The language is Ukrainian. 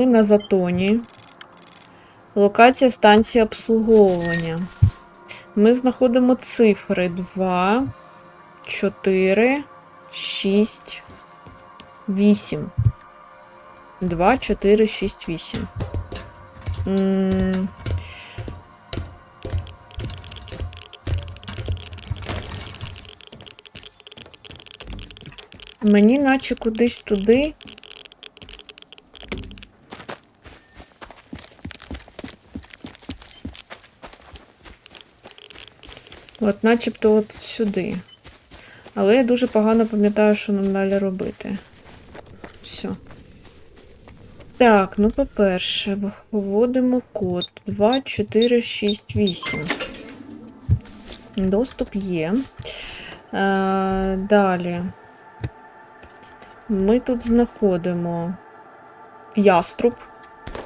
Ми на затоні. Локація станції обслуговування. Ми знаходимо цифри 2, 4, 6, 8. 2, 4, 6, 8. М, Мені наче кудись туди. От начебто от сюди. Але я дуже погано пам'ятаю, що нам далі робити. Все. Так, ну по-перше, вводимо код 2468. Доступ є. Е, далі. Ми тут знаходимо яструб.